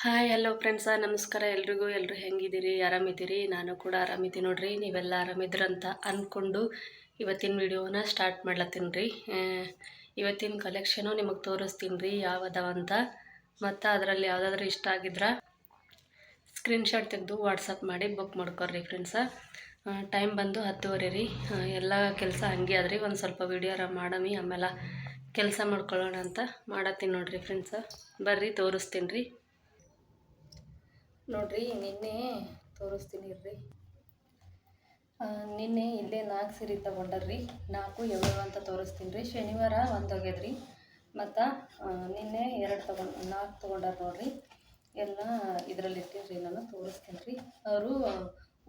Hi hello friends ನಮಸ್ಕಾರ ಎಲ್ರಿಗೂ. ಎಲ್ಲರೂ ಹೆಂಗಿದ್ದೀರಿ? ಆರಾಮಿದ್ದೀರಿ? ನಾನು ಕೂಡ ಆರಾಮಿದ್ದೀನಿ ನೋಡ್ರಿ. ನೀವೆಲ್ಲ ಆರಾಮಿದ್ರಂತ ಅಂದ್ಕೊಂಡು ಇವತ್ತಿನ ವಿಡಿಯೋನ ಸ್ಟಾರ್ಟ್ ಮಾಡ್ಲತ್ತೀನಿ ರೀ. ಇವತ್ತಿನ ಕಲೆಕ್ಷನು ನಿಮಗೆ ತೋರಿಸ್ತೀನಿ ರೀ ಯಾವದವ ಅಂತ. ಮತ್ತು ಅದರಲ್ಲಿ ಯಾವುದಾದ್ರೂ ಇಷ್ಟ ಆಗಿದ್ರೆ ಸ್ಕ್ರೀನ್ಶಾಟ್ ತೆಗೆದು ವಾಟ್ಸಪ್ ಮಾಡಿ ಬುಕ್ ಮಾಡ್ಕೊರಿ ಫ್ರೆಂಡ್ಸ ಟೈಮ್ ಬಂದು ಹತ್ತುವರೆ ರೀ. ಎಲ್ಲ ಕೆಲಸ ಹಂಗೆ ಅದ್ರಿ ಒಂದು ಸ್ವಲ್ಪ ವಿಡಿಯೋರ ಮಾಡಮಿ, ಆಮೇಲೆ ಕೆಲಸ ಮಾಡ್ಕೊಳ್ಳೋಣ ಅಂತ ಮಾಡತ್ತೀನಿ ನೋಡ್ರಿ ಫ್ರೆಂಡ್ಸ ಬರ್ರಿ, ತೋರಿಸ್ತೀನಿ ರೀ. ನೋಡ್ರಿ, ನಿನ್ನೆ ತೋರಿಸ್ತೀನಿ ಇರ್ರಿ. ನಿನ್ನೆ ಇಲ್ಲೇ ನಾಲ್ಕು ಸೀರೆ ತಗೊಂಡರ್ರಿ. ನಾಲ್ಕು ಯಾವ್ಯಾವ ಅಂತ ತೋರಿಸ್ತೀನಿ ರೀ. ಶನಿವಾರ ಒಂದು ಹೋಗ್ಯದ್ರಿ ಮತ್ತು ನಿನ್ನೆ ಎರಡು ತಗೊಂಡು, ನಾಲ್ಕು ತೊಗೊಂಡಾರ ನೋಡ್ರಿ. ಎಲ್ಲ ಇದರಲ್ಲಿ ಇಟ್ಟಿರಿ ನಾನು ತೋರಿಸ್ತೀನಿ ರೀ. ಅವರು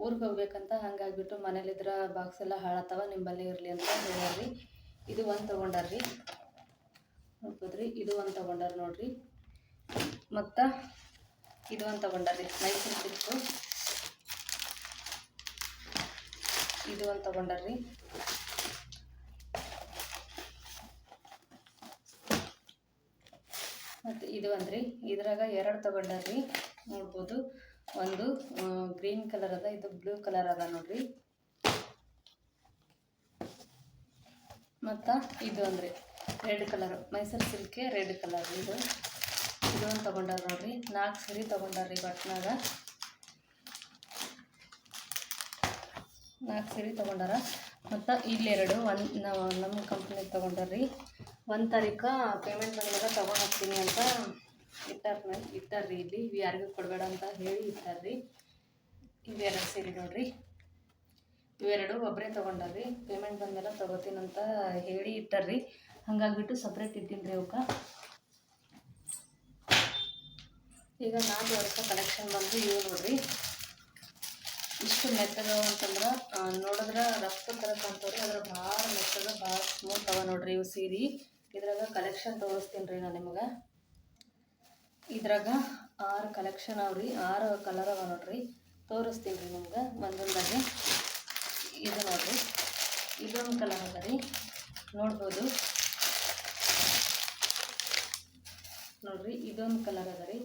ಊರಿಗೆ ಹೋಗ್ಬೇಕಂತ ಹಂಗಾಗ್ಬಿಟ್ಟು ಮನೇಲಿದ್ರ ಬಾಕ್ಸ್ ಎಲ್ಲ ಹಾಳತ್ತವ ನಿಂಬಲ್ಲಿ ಇರಲಿ ಅಂತ ಹೇಳ್ಯಾರ್ರಿ. ಇದು ಒಂದು ತೊಗೊಂಡಾರ್ರಿ. ನೋಡ್ಬೋದ್ರಿ, ಇದು ಒಂದು ತೊಗೊಂಡಾರ ನೋಡ್ರಿ. ಮತ್ತು ಇದು ಅಂತ ತೊಗೊಂಡಾರ್ರಿ ಮೈಸೂರು ಸಿಲ್ಕು ಇದು ಅಂತ ತೊಗೊಂಡಾರ್ರಿ ಮತ್ತು ಇದು ಅಂದ್ರಿ ಇದ್ರಾಗ ಎರಡು ತಗೊಂಡ್ರಿ. ನೋಡ್ಬೋದು. ಒಂದು ಗ್ರೀನ್ ಕಲರ್ ಅದ, ಇದು ಬ್ಲೂ ಕಲರ್ ಅದ ನೋಡ್ರಿ. ಮತ್ತು ಇದು ಅಂದ್ರಿ ರೆಡ್ ಕಲರ್ ಮೈಸೂರು ಸಿಲ್ಕೆ ರೆಡ್ ಕಲರ್ ಇದು. ಇದು ಒಂದು ತೊಗೊಂಡಾರ ನೋಡ್ರಿ. ನಾಲ್ಕು ಸರಿ ತೊಗೊಂಡಾರ್ರಿ ಬಟ್ನಾಗ ನಾಲ್ಕು ಸೀರೆ ತೊಗೊಂಡಾರ. ಮತ್ತು ಇಲ್ಲೆರಡು ಒಂದು ನಮ್ಮ ಕಂಪ್ನಿಗೆ ತೊಗೊಂಡಾರ್ರಿ ಒಂದು ತಾರೀಕು ಪೇಮೆಂಟ್ ಬಂದಾಗ ತೊಗೊಂಡು ಹೋಗ್ತೀನಿ ಅಂತ ಇಟ್ಟಾರ ಇಟ್ಟಾರ್ರಿ ಇಲ್ಲಿ. ಇವು ಯಾರಿಗೂ ಕೊಡಬೇಡ ಅಂತ ಹೇಳಿ ಇಟ್ಟಾರ್ರಿ ಇವೆರಡು ಸೀರೆ ನೋಡ್ರಿ. ಇವೆರಡು ಒಬ್ಬರೇ ತೊಗೊಂಡಾರ್ರಿ ಪೇಮೆಂಟ್ ಬಂದೆಲ್ಲ ತೊಗೋತೀನಂತ ಹೇಳಿ ಇಟ್ಟಾರ್ರಿ ಹಾಗಾಗಿಬಿಟ್ಟು ಸಪ್ರೇಟ್ ಇದ್ದೀನಿ ರೀ ಅವಕ್ಕೆ ಈಗ ನಾಲ್ಕು ವರ್ಷ ಕಲೆಕ್ಷನ್ ಬಂದು ಇವು ನೋಡ್ರಿ. ಇಷ್ಟು ಮೆತ್ತಗವ ಅಂತಂದ್ರೆ ನೋಡಿದ್ರೆ ರಫ್ತ ಥರ ಕಾಣ್ತಾವ್ರಿ. ಅದ್ರ ಭಾಳ ಮೆತ್ತಗ, ಭಾಳ ಸ್ಮೂತ್ ಅವ ನೋಡ್ರಿ ಇವು ಸೀರೆ. ಇದ್ರಾಗ ಕಲೆಕ್ಷನ್ ತೋರಿಸ್ತೀನಿ ರೀ ನಾನು ನಿಮಗೆ. ಇದ್ರಾಗ ಆರು ಕಲೆಕ್ಷನ್ ಅವ್ರಿ, ಆರು ಕಲರ್ ಅವ ನೋಡ್ರಿ. ತೋರಿಸ್ತೀನಿ ರೀ ನಿಮ್ಗೆ ಒಂದೊಂದಾಗಿ ಇದು ನೋಡ್ರಿ. ಇದೊಂದು ಕಲರ್ ಅದ ರೀ. ನೋಡ್ಬೋದು. ನೋಡ್ರಿ, ಇದೊಂದು ಕಲರ್ ಅದ ರೀ.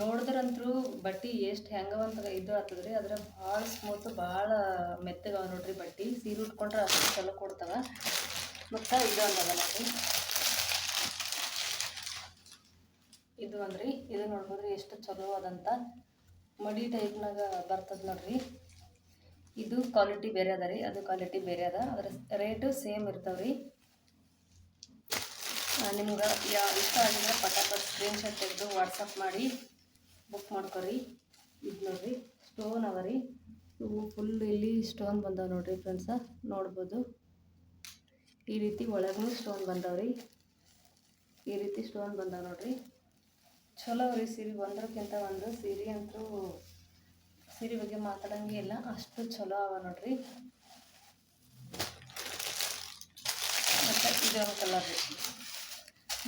ನೋಡಿದ್ರಂತೂ ಬಟ್ಟೆ ಎಷ್ಟು ಹೆಂಗವಂತ ಇದು ಆಗ್ತದ ರೀ ಅದ್ರ ಭಾಳ ಸ್ಮೂತ್ ಭಾಳ ಮೆತ್ತಗವ ನೋಡ್ರಿ ಬಟ್ಟೆ. ಸೀರೆ ಉಟ್ಕೊಂಡ್ರೆ ಅಷ್ಟು ಚಲೋ ಕೊಡ್ತವ. ಮತ್ತು ಇದೊಂದು ಅದ ನೋಡ್ರಿ. ಇದು ಅಂದ್ರಿ ಇದು ನೋಡ್ಬೋದ್ರಿ ಎಷ್ಟು ಚಲೋ ಅದಂತ. ಮಡಿ ಟೈಪ್ನಾಗ ಬರ್ತದೆ ನೋಡ್ರಿ. ಇದು ಕ್ವಾಲಿಟಿ ಬೇರೆ ಅದ ರೀ, ಅದು ಕ್ವಾಲಿಟಿ ಬೇರೆ ಅದ. ಅದರ ರೇಟು ಸೇಮ್ ಇರ್ತಾವ್ರಿ. ನಿಮ್ಗೆ ಯಾವ ಇಷ್ಟ ಆಗಿದ್ರೆ ಪಟಾಪಟ್ ಸ್ಕ್ರೀನ್ಶಾಟ್ ತೆಗೆದು ವಾಟ್ಸಪ್ ಮಾಡಿ ಬುಕ್ ಮಾಡ್ಕೊರಿ. ಇದು ನೋಡ್ರಿ ಸ್ಟೋನ್ ಅವ ರೀ. ಇವು ಫುಲ್ ಇಲ್ಲಿ ಸ್ಟೋನ್ ಬಂದಾವೆ ನೋಡ್ರಿ ಫ್ರೆಂಡ್ಸ ನೋಡ್ಬೋದು. ಈ ರೀತಿ ಒಳಗೂ ಸ್ಟೋನ್ ಬಂದಾವ್ರಿ ಈ ರೀತಿ ಸ್ಟೋನ್ ಬಂದಾವೆ ನೋಡ್ರಿ. ಚಲೋ ರೀ ಸೀರೆ ಒಂದಕ್ಕಿಂತ ಒಂದು ಸೀರೆ ಅಂತೂ ಸೀರೆ ಬಗ್ಗೆ ಮಾತಾಡಂಗೆ ಇಲ್ಲ, ಅಷ್ಟು ಚಲೋ ಅವ ನೋಡ್ರಿ. ಮತ್ತು ಇದೊಂದು ಕಲರ್ ರೀ.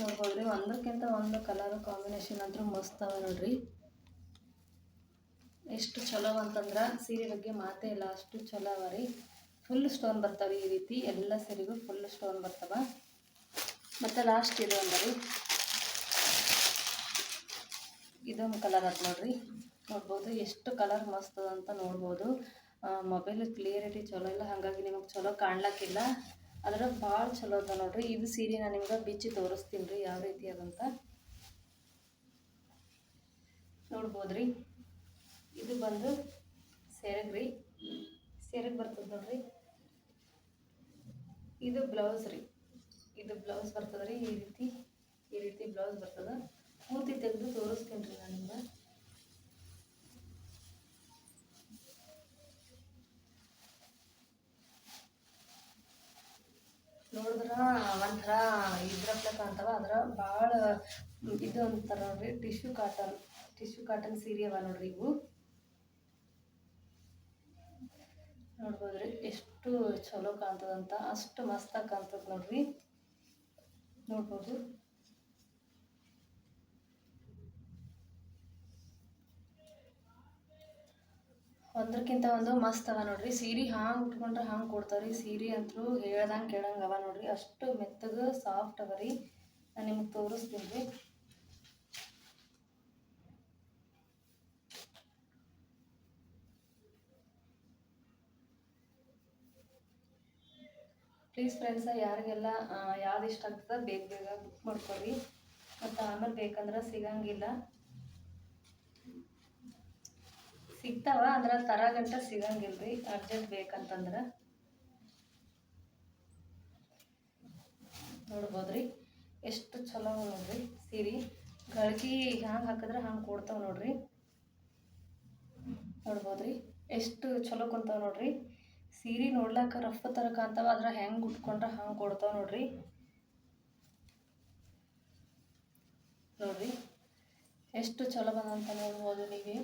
ನೋಡ್ಬೋದ್ರಿ, ಒಂದಕ್ಕಿಂತ ಒಂದು ಕಲರ್ ಕಾಂಬಿನೇಷನ್ ಅಂತೂ ಮಸ್ತ್ ಅವ ನೋಡ್ರಿ. ಎಷ್ಟು ಚಲೋ ಅಂತಂದ್ರೆ ಸೀರೆ ಬಗ್ಗೆ ಮಾತೇ ಇಲ್ಲ, ಅಷ್ಟು ಚಲೋ ಅವ ರೀ. ಫುಲ್ ಸ್ಟೋನ್ ಬರ್ತವೆ ಈ ರೀತಿ, ಎಲ್ಲ ಸೀರೆಗೂ ಫುಲ್ ಸ್ಟೋನ್ ಬರ್ತವೆ. ಮತ್ತು ಲಾಸ್ಟ್ ಇದು ಅಂದ್ರಿ. ರೀ ಇದೊಂದು ಕಲರ್ ಅದ ನೋಡ್ರಿ. ನೋಡ್ಬೋದು ಎಷ್ಟು ಕಲರ್ ಮಸ್ತ್ ಅದ ಅಂತ ನೋಡ್ಬೋದು ಮೊಬೈಲ್ ಕ್ಲಿಯರಿಟಿ ಚಲೋ ಇಲ್ಲ, ಹಾಗಾಗಿ ನಿಮಗೆ ಚಲೋ ಕಾಣ್ಲಕ್ಕಿಲ್ಲ. ಅದ್ರ ಭಾಳ ಚಲೋ ಅದ ನೋಡ್ರಿ. ಇದು ಸೀರೆ ನಾನು ನಿಮ್ಗೆ ಬಿಚ್ಚಿ ತೋರಿಸ್ತೀನಿ ರೀ ಯಾವ ರೀತಿ ಅದಂತ ನೋಡ್ಬೋದ್ರಿ. ಇದು ಬಂದು ಸೆರಗ್ ರೀ. ಸೆರಗ್ ಬರ್ತದೆ ನೋಡ್ರಿ. ಇದು ಬ್ಲೌಸ್ ರೀ. ಇದು ಬ್ಲೌಸ್ ಬರ್ತದೆ ರೀ, ಈ ರೀತಿ ಈ ರೀತಿ ಬ್ಲೌಸ್ ಬರ್ತದೆ. ಪೂರ್ತಿ ತೆಗೆದು ತೋರಿಸ್ತೀನಿ ರೀ ನಾನು ನಿಮ್ಗೆ. ನೋಡಿದ್ರ ಒಂಥರ ಇದ್ರಪ್ಲೆ ಕಾಣ್ತಾವ ಅದ್ರ ಭಾಳ ಇದು ಅಂತಾರ ನೋಡ್ರಿ ಟಿಶ್ಯೂ ಕಾಟನ್ ಟಿಶ್ಯೂ ಕಾಟನ್ ಸೀರೆ ಅವ ನೋಡ್ರಿ ಇವು. ನೋಡ್ಬೋದ್ರಿ, ಎಷ್ಟು ಚಲೋ ಕಾಣ್ತದಂತ, ಅಷ್ಟು ಮಸ್ತಾಗಿ ಕಾಣ್ತದ ನೋಡ್ರಿ. ನೋಡ್ಬೋದು. ಒಂದ್ರಕ್ಕಿಂತ ಒಂದು ಮಸ್ತ್ ಅವ ನೋಡ್ರಿ. ಸೀರೆ ಹಾಂಗೆ ಉಟ್ಕೊಂಡ್ರೆ ಹಾಂಗೆ ಕೊಡ್ತಾವ್ರಿ. ಸೀರೆ ಅಂತೂ ಹೇಳ್ದಂಗೆ ಕೇಳಂಗೆ ಅವ ನೋಡ್ರಿ. ಅಷ್ಟು ಮೆತ್ತಗೆ ಸಾಫ್ಟ್ ಅವ ರೀ. ನಾನು ನಿಮಗೆ ತೋರಿಸ್ತೀನಿ ರೀ. ಪ್ಲೀಸ್ ಫ್ರೆಂಡ್ಸ ಯಾರಿಗೆಲ್ಲ ಯಾವ್ದು ಇಷ್ಟ ಆಗ್ತದೆ, ಬೇಗ ಬೇಗ ಬುಕ್ ಮಾಡ್ಕೊಳ್ರಿ. ಮತ್ತು ಆಮೇಲೆ ಬೇಕಂದ್ರೆ ಸಿಗಂಗಿಲ್ಲ. ಸಿಗ್ತಾವ ಅಂದ್ರೆ ತರ ಗಂಟ ಸಿಗಂಗಿಲ್ಲ ರೀ ಅರ್ಜೆಂಟ್ ಬೇಕಂತಂದ್ರೆ. ನೋಡ್ಬೋದ್ರಿ, ಎಷ್ಟು ಚಲೋ ನೋಡ್ರಿ ಸೀರೆ. ಗಳಿಗೆ ಹ್ಯಾಂಗೆ ಹಾಕಿದ್ರೆ ಹಂಗೆ ಕೊಡ್ತಾವ ನೋಡ್ರಿ. ನೋಡ್ಬೋದ್ರಿ, ಎಷ್ಟು ಚಲೋ ಕುಂತಾವ ನೋಡ್ರಿ. ಸೀರೆ ನೋಡ್ಲಾಕ ರಫ್ ತರ ಕಾಣ್ತಾವ, ಅದ್ರ ಹೆಂಗೆ ಉಟ್ಕೊಂಡ್ರೆ ಹಂಗೆ ಕೊಡ್ತಾವ ನೋಡ್ರಿ. ನೋಡ್ರಿ, ಎಷ್ಟು ಚಲೋ ಬಂದಂತ ನೋಡ್ಬೋದು ನೀವೇ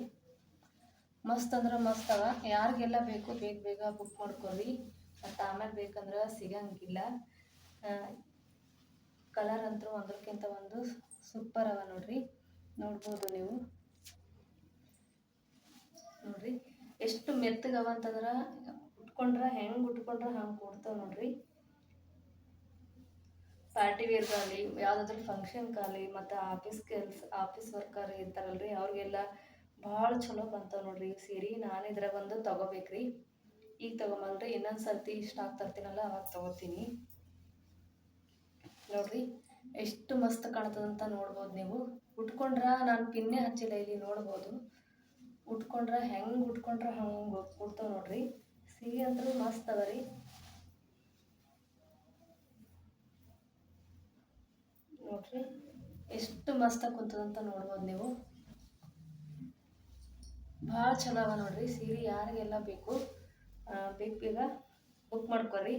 ಮಸ್ತ್ ಅಂದ್ರೆ ಮಸ್ತ್ ಅವ. ಯಾರಿಗೆಲ್ಲ ಬೇಕು, ಬೇಗ ಬೇಗ ಬುಕ್ ಮಾಡ್ಕೊರಿ. ಮತ್ತು ಆಮೇಲೆ ಬೇಕಂದ್ರೆ ಸಿಗಂಗಿಲ್ಲ. ಕಲರ್ ಅಂತೂ ಒಂದ್ರಕ್ಕಿಂತ ಒಂದು ಸೂಪರ್ ಅವ ನೋಡ್ರಿ. ನೋಡ್ಬೋದು ನೀವು. ನೋಡ್ರಿ. ಎಷ್ಟು ಮೆತ್ತಗವ ಅಂತಂದ್ರೆ ಉಟ್ಕೊಂಡ್ರೆ, ಹೆಂಗೆ ಉಟ್ಕೊಂಡ್ರೆ ಹಂಗೆ ಕೊಡ್ತಾವೆ ನೋಡ್ರಿ. ಪಾರ್ಟಿ ವೇರ್ಗಾಗಲಿ ಯಾವುದಾದ್ರೂ ಫಂಕ್ಷನ್ಗಾಗಲಿ ಮತ್ತು ಆಫೀಸ್ ಕೆಲ್ಸ ಆಫೀಸ್ ವರ್ಕರ್ ಇರ್ತಾರಲ್ರಿ, ಅವ್ರಿಗೆಲ್ಲ ಭಾಳ ಚಲೋ ಬಂತಾವ ನೋಡ್ರಿ ಈ ಸೀರೆ. ನಾನು ಇದ್ರಾಗ ಒಂದು ತೊಗೋಬೇಕ್ರಿ. ಈಗ ತಗೊಂಬಲ್ರಿ ಇನ್ನೊಂದು ಸರ್ತಿ ಇಷ್ಟ ಆಗ್ತಿರ್ತೀನಲ್ಲ, ಅವಾಗ ತಗೋತೀನಿ. ನೋಡ್ರಿ, ಎಷ್ಟು ಮಸ್ತ್ ಕಾಣ್ತದಂತ ನೋಡ್ಬೋದು ನೀವು. ಉಟ್ಕೊಂಡ್ರ ನಾನು ಪಿನ್ನೆ ಹಚ್ಚಿಲ್ಲ ಇಲ್ಲಿ, ನೋಡ್ಬೋದು. ಉಟ್ಕೊಂಡ್ರ ಹೆಂಗೆ ಉಟ್ಕೊಂಡ್ರ ಹಂಗೆ ಕೊಡ್ತಾವ ನೋಡ್ರಿ. ಸೀರೆ ಅಂತೂ ಮಸ್ತ್ ಅದ ರೀ. ನೋಡ್ರಿ, ಎಷ್ಟು ಮಸ್ತ್ ಕೂತದಂತ ನೋಡ್ಬೋದು ನೀವು. ಭಾಳ ಚಲೋ ಅವ ನೋಡ್ರಿ. ಸೀರೆ ಯಾರಿಗೆಲ್ಲ ಬೇಕು ಬೇಗ ಬೇಗ ಬುಕ್ ಮಾಡ್ಕೊರಿ.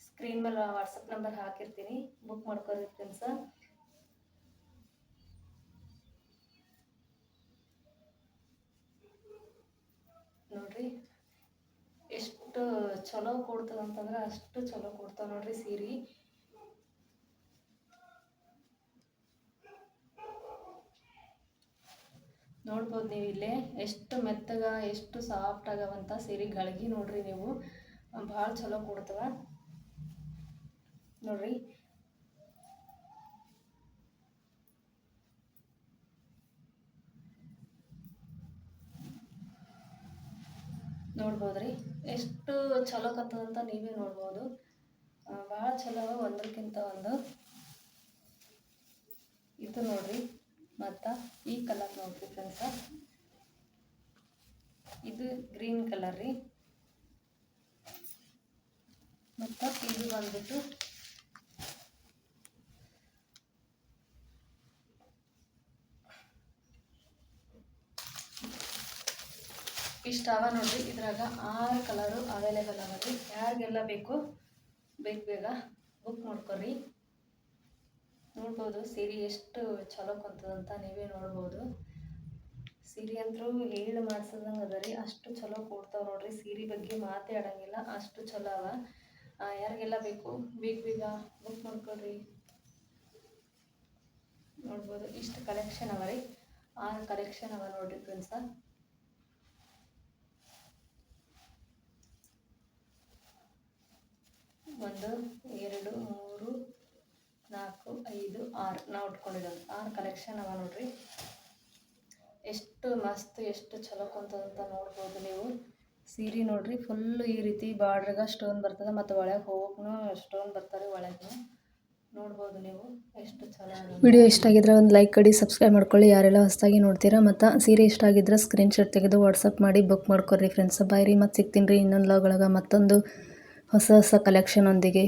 ಸ್ಕ್ರೀನ್ ಮೇಲೆ ವಾಟ್ಸಪ್ ನಂಬರ್ ಹಾಕಿರ್ತೀನಿ. ಬುಕ್ ಮಾಡ್ಕೊರಿ ಫ್ರೆಂಡ್ಸ ನೋಡ್ರಿ, ಎಷ್ಟು ಚಲೋ ಕೊಡ್ತದಂತಂದ್ರೆ ಅಷ್ಟು ಚಲೋ ಕೊಡ್ತಾವ ನೋಡ್ರಿ ಸೀರೆ. ನೋಡ್ಬೋದು ನೀವು ಇಲ್ಲೇ. ಎಷ್ಟು ಮೆತ್ತಗ, ಎಷ್ಟು ಸಾಫ್ಟ್ ಆಗವಂತ ಸೀರೆ ಗಳಿಗೆ ನೋಡ್ರಿ ನೀವು. ಭಾಳ ಚಲೋ ಕೊಡ್ತವ ನೋಡ್ರಿ. ನೋಡ್ಬೋದ್ರಿ. ಎಷ್ಟು ಚಲೋ ಕತ್ತದಂತ ನೀವೇ ನೋಡ್ಬೋದು. ಭಾಳ ಚಲೋ ಒಂದಕ್ಕಿಂತ ಒಂದು. ಇದು ನೋಡ್ರಿ. ಮತ್ತು ಈ ಕಲರ್ ನೋಡ್ರಿ ಫ್ರೆಂಡ್ಸ ಇದು ಗ್ರೀನ್ ಕಲರ್ ರೀ. ಮತ್ತು ಇದು ಬಂದ್ಬಿಟ್ಟು ಇಷ್ಟ ಅವ ನೋಡ್ರಿ, ಇದ್ರಾಗ ಆರು ಕಲರು ಅವೈಲೇಬಲ್ ಅವ ರೀ. ಯಾರಿಗೆಲ್ಲ ಬೇಕು, ಬೇಗ ಬೇಗ ಬುಕ್ ಮಾಡ್ಕೊರಿ. ನೋಡ್ಬೋದು, ಸೀರೆ ಎಷ್ಟು ಚಲೋ ಕುಂತದಂತ ನೀವೇ ನೋಡ್ಬೋದು. ಸೀರೆ ಅಂತೂ ಹೇಳಿ ಮಾಡ್ಸೋದಂಗೆ ಅದ ರೀ, ಅಷ್ಟು ಚಲೋ ಕೊಡ್ತಾವೆ ನೋಡ್ರಿ, ಸೀರೆ ಬಗ್ಗೆ ಮಾತೇ ಆಡಂಗಿಲ್ಲ, ಅಷ್ಟು ಚಲೋ ಅವ. ಯಾರಿಗೆಲ್ಲ ಬೇಕು, ಬೇಗ ಬೇಗ ಬುಕ್ ಮಾಡ್ಕೊಳ್ರಿ. ನೋಡ್ಬೋದು, ಇಷ್ಟು ಕಲೆಕ್ಷನ್ ಅವ ರೀ ಆ ಕಲೆಕ್ಷನ್ ಅವ ನೋಡ್ರಿ ಫ್ರೆಂಡ್ಸ ಒಂದು ಎರಡು ಮೂರು ನಾಲ್ಕು ಐದು ಆರು ನಾವು ಉಟ್ಕೊಂಡಿರೋದು ಆರು ಕಲೆಕ್ಷನ್ ಅವ ನೋಡ್ರಿ. ಎಷ್ಟು ಮಸ್ತ್, ಎಷ್ಟು ಚಲೋ ಕುಂತದಂತ ನೋಡ್ಬೋದು ನೀವು. ಸೀರೆ ನೋಡ್ರಿ ಫುಲ್ಲು ಈ ರೀತಿ ಬಾರ್ಡ್ರಾಗ ಸ್ಟೋನ್ ಬರ್ತದೆ ಮತ್ತು ಒಳಗೆ ಹೋಗಕ್ಕೂ ಸ್ಟೋನ್ ಬರ್ತಾರೆ ಒಳಗೆ ನೋಡ್ಬೋದು ನೀವು ಎಷ್ಟು ಚಲೋ ವಿಡಿಯೋ ಇಷ್ಟ ಆಗಿದ್ರೆ ಒಂದು ಲೈಕ್ ಕಡಿ ಸಬ್ಸ್ಕ್ರೈಬ್ ಮಾಡ್ಕೊಳ್ಳಿ. ಯಾರೆಲ್ಲ ಹೊಸದಾಗಿ ನೋಡ್ತೀರಾ ಮತ್ತು ಸೀರೆ ಇಷ್ಟ ಆಗಿದ್ರೆ ಸ್ಕ್ರೀನ್ ಶಾಟ್ ತೆಗೆದು ವಾಟ್ಸಪ್ ಮಾಡಿ ಬುಕ್ ಮಾಡ್ಕೊರಿ ಫ್ರೆಂಡ್ಸ್ ಬಾಯ್ರಿ ಮತ್ತು ಸಿಗ್ತೀನಿ ರೀ ಇನ್ನೊಂದು ಲಾಗ್ ಒಳಗೆ ಮತ್ತೊಂದು ಹೊಸ ಹೊಸ ಕಲೆಕ್ಷನ್ ಒಂದಿಗೆ.